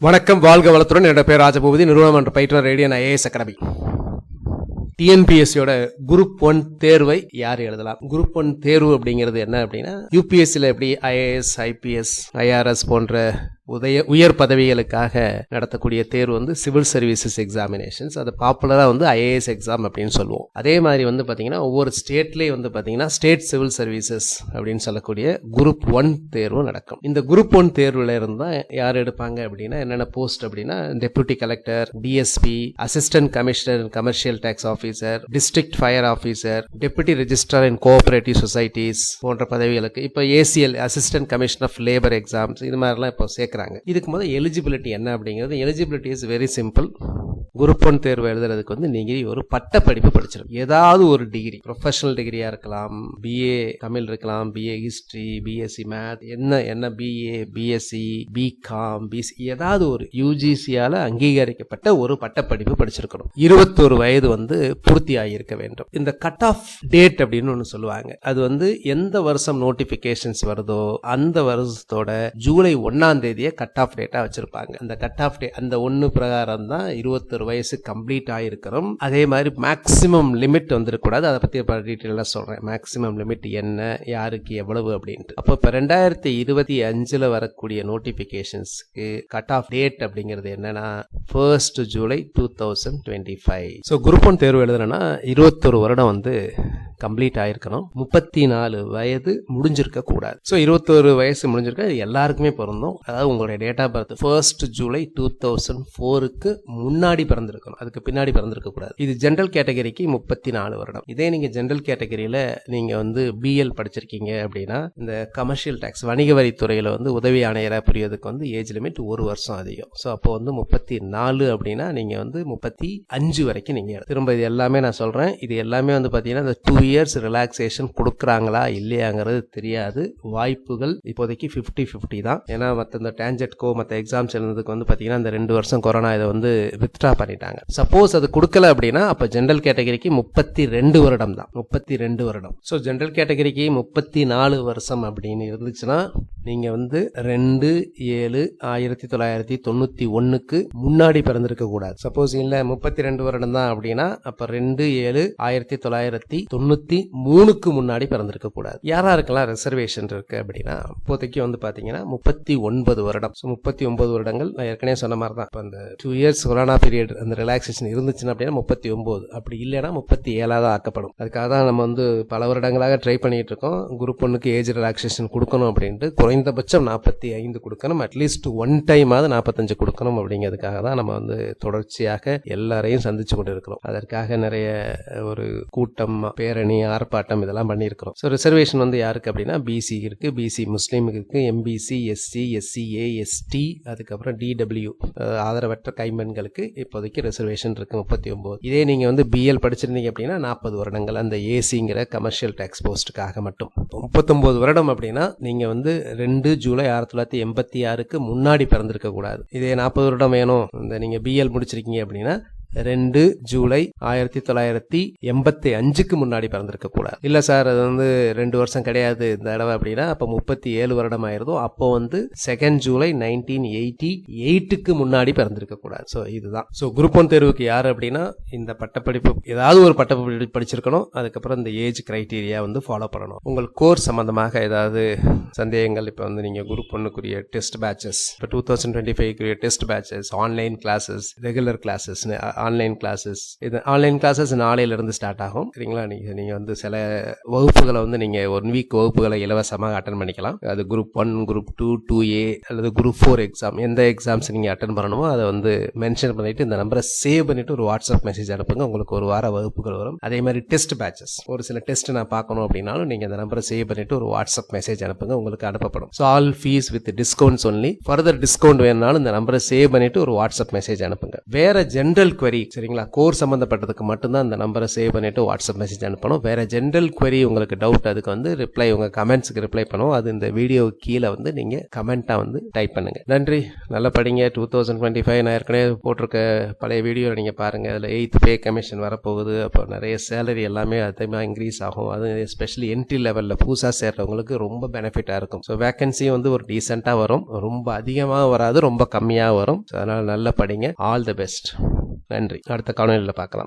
வணக்கம் வாழ்க வளத்துடன். என்னோட பேர் ராஜபூபதி. நிறுவனம் என்ற பயிற்றுனர் ரேடியன் ஐஏஎஸ் அகாடமி டிஎன்பிஎஸ்சியோட குரூப் ஒன் தேர்வை யார் எழுதலாம்? குரூப் ஒன் தேர்வு அப்படிங்கிறது என்ன அப்படின்னா யூபிஎஸ்சியில் எப்படி ஐஏஎஸ் ஐபிஎஸ் ஐஆர்எஸ் போன்ற உதய உயர் பதவிகளுக்காக நடத்தக்கூடிய தேர்வு வந்து சிவில் சர்வீசஸ் எக்ஸாமினேஷன்ஸ் அது பாப்புலராக வந்து ஐஏஎஸ் எக்ஸாம் அப்படின்னு சொல்லுவோம். அதே மாதிரி வந்து பார்த்தீங்கன்னா ஒவ்வொரு ஸ்டேட்லேயும் வந்து பார்த்தீங்கன்னா ஸ்டேட் சிவில் சர்வீசஸ் அப்படின்னு சொல்லக்கூடிய குரூப் ஒன் தேர்வு நடக்கும். இந்த குரூப் ஒன் தேர்வில் இருந்தால் யார் எடுப்பாங்க அப்படின்னா என்னென்ன போஸ்ட் அப்படின்னா deputy collector DSP assistant commissioner commercial tax officer district fire officer deputy registrar in cooperative societies போன்ற பதவிகளுக்கு. இப்போ ACL assistant commission of labour exams இது மாதிரிலாம் இப்போ கேட்குறாங்க. இதுக்கு முதல் எலிஜிபிலிட்டி என்ன அப்படிங்கிறது eligibility is very simple group one தேர்வு எழுதுறதுக்கு வந்து நீங்க ஒரு பட்ட படிப்பு படிச்சிருக்கோம் ஏதாவது ஒரு டிகிரி ப்ரொஃபஷனல் டிகிரியா இருக்கலாம். பிஏ தமிழ் இருக்கலாம். பிஏ ஹிஸ்டரி பிஎஸ்சி மேத் என்ன என்ன பிஏ பிஎஸ்சி பிகாம் பிசி ஏதாவது ஒரு யூஜிசியால அங்கீகரிக்கப்பட்ட ஒரு பட்டப்படிப்பு படிச்சிருக்கணும். இருபத்தோரு வயது வந்து பூர்த்தி ஆகியிருக்க வேண்டும். இந்த கட் ஆஃப் டேட் அப்படின்னு ஒன்று சொல்லுவாங்க. அது வந்து எந்த வருஷம் நோட்டிபிகேஷன்ஸ் வருதோ அந்த வருஷத்தோட ஜூலை ஒன்னாம் தேதியை கட் ஆஃப் டேட்டா வச்சிருப்பாங்க. அந்த கட் ஆஃப் டே அந்த ஒன்று பிரகாரம் தான் இருபத்தி இருபத்தொரு வயசு கம்ப்ளீட் ஆகிருக்கிறோம் அதே மாதிரி மேக்ஸிமம் லிமிட் வந்துடக்கூடாது அதை பற்றி இப்போ டீட்டெயிலாக சொல்கிறேன் மேக்ஸிமம் லிமிட் என்ன யாருக்கு எவ்வளவு அப்படின்ட்டு. அப்போ இப்போ ரெண்டாயிரத்தி இருபத்தி அஞ்சில் வரக்கூடிய நோட்டிஃபிகேஷன்ஸ்க்கு கட் ஆஃப் டேட் அப்படிங்கிறது என்னன்னா first July two thousand twenty five so group one தேர்வு எழுதுனா இருபத்தொரு வருடம் வந்து கம்ப்ளீட் ஆயிருக்கணும். முப்பத்தி நாலு வயது முடிஞ்சிருக்க கூடாது. ஸோ இருபத்தோரு வயசு முடிஞ்சிருக்க இது எல்லாருக்குமே பிறந்தோம் அதாவது உங்களுடைய date of birth first July two thousand ஃபோருக்கு முன்னாடி பிறந்திருக்கணும். அதுக்கு பின்னாடி பிறந்திருக்க கூடாது. இது ஜென்ரல் கேட்டகரிக்கு முப்பத்தி நாலு வருடம். இதே நீங்க ஜென்ரல் கேட்டகரியில நீங்க வந்து பிஎல் படிச்சிருக்கீங்க அப்படின்னா இந்த கமர்ஷியல் டேக்ஸ் வணிக வரித்துறையில வந்து உதவி ஆணையராக புரியதுக்கு வந்து ஏஜ் லிமிட் ஒரு வருஷம் அதிகம். ஸோ அப்போ வந்து முப்பத்தி நாலு அப்படின்னா நீங்க வந்து முப்பத்தி அஞ்சு வரைக்கும் நீங்க எடுத்து- திரும்ப இது எல்லாமே நான் சொல்றேன். இது எல்லாமே வந்து பாத்தீங்கன்னா இந்த டூ இயர்ஸ் ரிலாக்ஸேஷன் கொடுக்குறாங்களா இல்லையாங்கிறது தெரியாது. வாய்ப்புகள் இப்போதைக்கு ஃபிஃப்டி ஃபிஃப்டி தான். ஏன்னா மற்ற இந்த டேஞ்செட்கோ மற்ற எக்ஸாம்ஸ் எழுதுறதுக்கு வந்து பார்த்தீங்கன்னா இந்த ரெண்டு வருஷம் கொரோனா இதை வந்து வித்ட்ரா பண்ணிட்டாங்க. சப்போஸ் அது கொடுக்கல அப்படின்னா அப்போ ஜென்ரல் கேட்டகரிக்கு முப்பத்தி ரெண்டு வருடம் தான். முப்பத்தி ரெண்டு வருடம். ஸோ ஜென்ரல் கேட்டகரிக்கு முப்பத்தி நாலு வருஷம் அப்படின்னு இருந்துச்சுன்னா நீங்கள் வந்து ரெண்டு ஏழு ஆயிரத்தி தொள்ளாயிரத்தி தொண்ணூத்தி ஒன்றுக்கு முன்னாடி பிறந்திருக்க கூடாது சப்போஸ் இல்லை முப்பத்தி ரெண்டு வருடம் தான் அப்படின்னா அப்போ ரெண்டு ஏழு ஆயிரத்தி தொள்ளாயிரத்தி இருபத்தி மூணுக்கு முன்னாடி பிறந்திருக்க கூடாது. யாராருக்கெல்லாம் ரிசர்வேஷன் இருக்கு அப்படின்னா இப்போதைக்கு வந்து பாத்தீங்கன்னா முப்பத்தி ஒன்பது வருடம். ஸோ முப்பத்தி ஒன்பது வருடங்கள் நான் ஏற்கனவே சொன்ன மாதிரி தான் இப்போ அந்த டூ இயர்ஸ் கொரோனா பீரியட் அந்த ரிலாக்ஸேஷன் இருந்துச்சுன்னா அப்படின்னா முப்பத்தி ஒன்பது. அப்படி இல்லைன்னா முப்பத்தி ஏழாக தான் ஆக்கப்படும். அதுக்காக தான் நம்ம வந்து பல வருடங்களாக ட்ரை பண்ணிட்டு இருக்கோம். குரூப் ஒன்னுக்கு ஏஜ் ரிலாக்ஸேஷன் கொடுக்கணும் அப்படின்ட்டு குறைந்தபட்சம் நாற்பத்தி ஐந்து கொடுக்கணும். அட்லீஸ்ட் ஒன் டைமாவது நாற்பத்தஞ்சு கொடுக்கணும் அப்படிங்கிறதுக்காக தான் நம்ம வந்து தொடர்ச்சியாக எல்லாரையும் சந்திச்சு கொண்டு இருக்கிறோம் அதற்காக நிறைய ஒரு கூட்டம் பேரணி ஆர்ப்பாட்டம் இதெல்லாம் பண்ணியிருக்கிறோம். ஸோ ரிசர்வேஷன் வந்து யாருக்கு அப்படின்னா பிசி இருக்கு பிசி முஸ்லீமுக்கு இருக்கு எம்பிசி எஸ்சி எஸ்சிஏ எஸ்டி அதுக்கப்புறம் டிடபிள்யூ ஆதரவற்ற கைம்பெண்களுக்கு இப்போதைக்கு ரிசர்வேஷன் இருக்கு முப்பத்தி ஒன்பது இதே நீங்க வந்து பிஎல் படிச்சிருந்தீங்க அப்படின்னா நாற்பது வருடங்கள் அந்த ஏசிங்கிற கமர்ஷியல் டேக்ஸ் போஸ்ட்டுக்காக மட்டும். முப்பத்தொன்பது வருடம் அப்படின்னா நீங்க வந்து ரெண்டு ஜூலை ஆயிரத்தி தொள்ளாயிரத்தி எண்பத்தி ஆறுக்கு முன்னாடி பிறந்திருக்க கூடாது இதே நாற்பது வருடம் வேணும். இந்த நீங்க பிஎல் முடிச்சிருக்கீங்க அப்படின்னா ரெண்டு ஜூலை ஆயிரத்தி தொள்ளாயிரத்தி எண்பத்தி அஞ்சுக்கு முன்னாடி பிறந்திருக்க கூடாது இல்ல சார் அது வந்து ரெண்டு வருஷம் கிடையாது இந்த தடவை அப்படின்னா அப்ப முப்பத்தி ஏழு வருடம் ஆயிருதோ அப்போ வந்து செகண்ட் ஜூலை நைன்டீன் எயிட்டி எயிட்டுக்கு முன்னாடி பிறந்திருக்க கூடாது ஸோ இதுதான். ஸோ குரூப் ஒன் தேர்வுக்கு யார் அப்படின்னா இந்த பட்டப்படிப்பு ஏதாவது ஒரு பட்டப்படிப்பு படிச்சிருக்கணும் அதுக்கப்புறம் இந்த ஏஜ் கிரைட்டீரியா வந்து ஃபாலோ பண்ணணும். உங்கள் கோர்ஸ் சம்பந்தமாக ஏதாவது சந்தேகங்கள் இப்போ வந்து நீங்க குரூப் ஒன்னுக்குரிய டெஸ்ட் பேச்சஸ் இப்போ two thousand twenty five test batches online classes regular classes online classes இது ஆன்லைன் கிளாஸஸ் நாளையிலேருந்து ஸ்டார்ட் ஆகும். சரிங்களா? நீங்கள் நீங்கள் வந்து சில வகுப்புகளை வந்து நீங்கள் ஒன் வீக் வகுப்புகளை இலவசமாக அட்டன் பண்ணிக்கலாம். அது group one group two two A அல்லது குரூப் ஃபோர் எக்ஸாம் எந்த எக்ஸாம்ஸ் நீங்கள் அட்டன் பண்ணணுமோ அதை வந்து மென்ஷன் பண்ணிட்டு இந்த நம்பரை சேவ் பண்ணிட்டு ஒரு வாட்ஸ்அப் மெசேஜ் அனுப்புங்க. உங்களுக்கு ஒரு வார வகுப்புகள் வரும். அதே மாதிரி டெஸ்ட் பேச்சஸ் ஒரு சில டெஸ்ட் நான் பார்க்கணும் அப்படின்னாலும் நீங்கள் இந்த நம்பரை சேவ் பண்ணிட்டு ஒரு வாட்ஸ்அப் மெசேஜ் அனுப்புங்க. உங்களுக்கு அனுப்பப்படும். So all fees with discounts only further discount வேணுனாலும் இந்த நம்பரை சேவ் பண்ணிட்டு ஒரு வாட்ஸ்அப் மெசேஜ் அனுப்புங்க. வேற ஜென்ரல் குவரி query சரிங்களா? கோர் சம்மந்தப்பட்டதுக்கு மட்டும்தான் அந்த நம்பரை சேவ் பண்ணிவிட்டு வாட்ஸ்அப் மெசேஜ் அனுப்பணும். வேறு ஜென்ரல் கொரி உங்களுக்கு டவுட் அதுக்கு வந்து ரிப்ளை உங்கள் கமெண்ட்ஸ்க்கு ரிப்ளை பண்ணுவோம். அது இந்த வீடியோ கீழே வந்து நீங்கள் கமெண்ட்டாக வந்து டைப் பண்ணுங்கள் நன்றி. நல்லா படிங்க. டூ தௌசண்ட் டுவெண்ட்டி ஃபைவ் நான் ஏற்கனவே போட்டிருக்க பழைய வீடியோ நீங்கள் பாருங்கள் அதில் எயித் பே கமிஷன் வரப்போகுது. அப்போ நிறைய சேலரி எல்லாமே அதிகமாக இன்க்ரீஸ் ஆகும். அது எஸ்பெஷலி என்ட்ரி லெவலில் புதுசாக சேர்றவங்களுக்கு ரொம்ப பெனிஃபிட்டாக இருக்கும். ஸோ வேகன்சி வந்து ஒரு டீசெண்டாக வரும். ரொம்ப அதிகமாக வராது ரொம்ப கம்மியாக வரும். ஸோ அதனால் நல்லா படிங்க. ஆல் தி பெஸ்ட் நன்றி. அடுத்த காணொலியில் பார்க்கலாம்.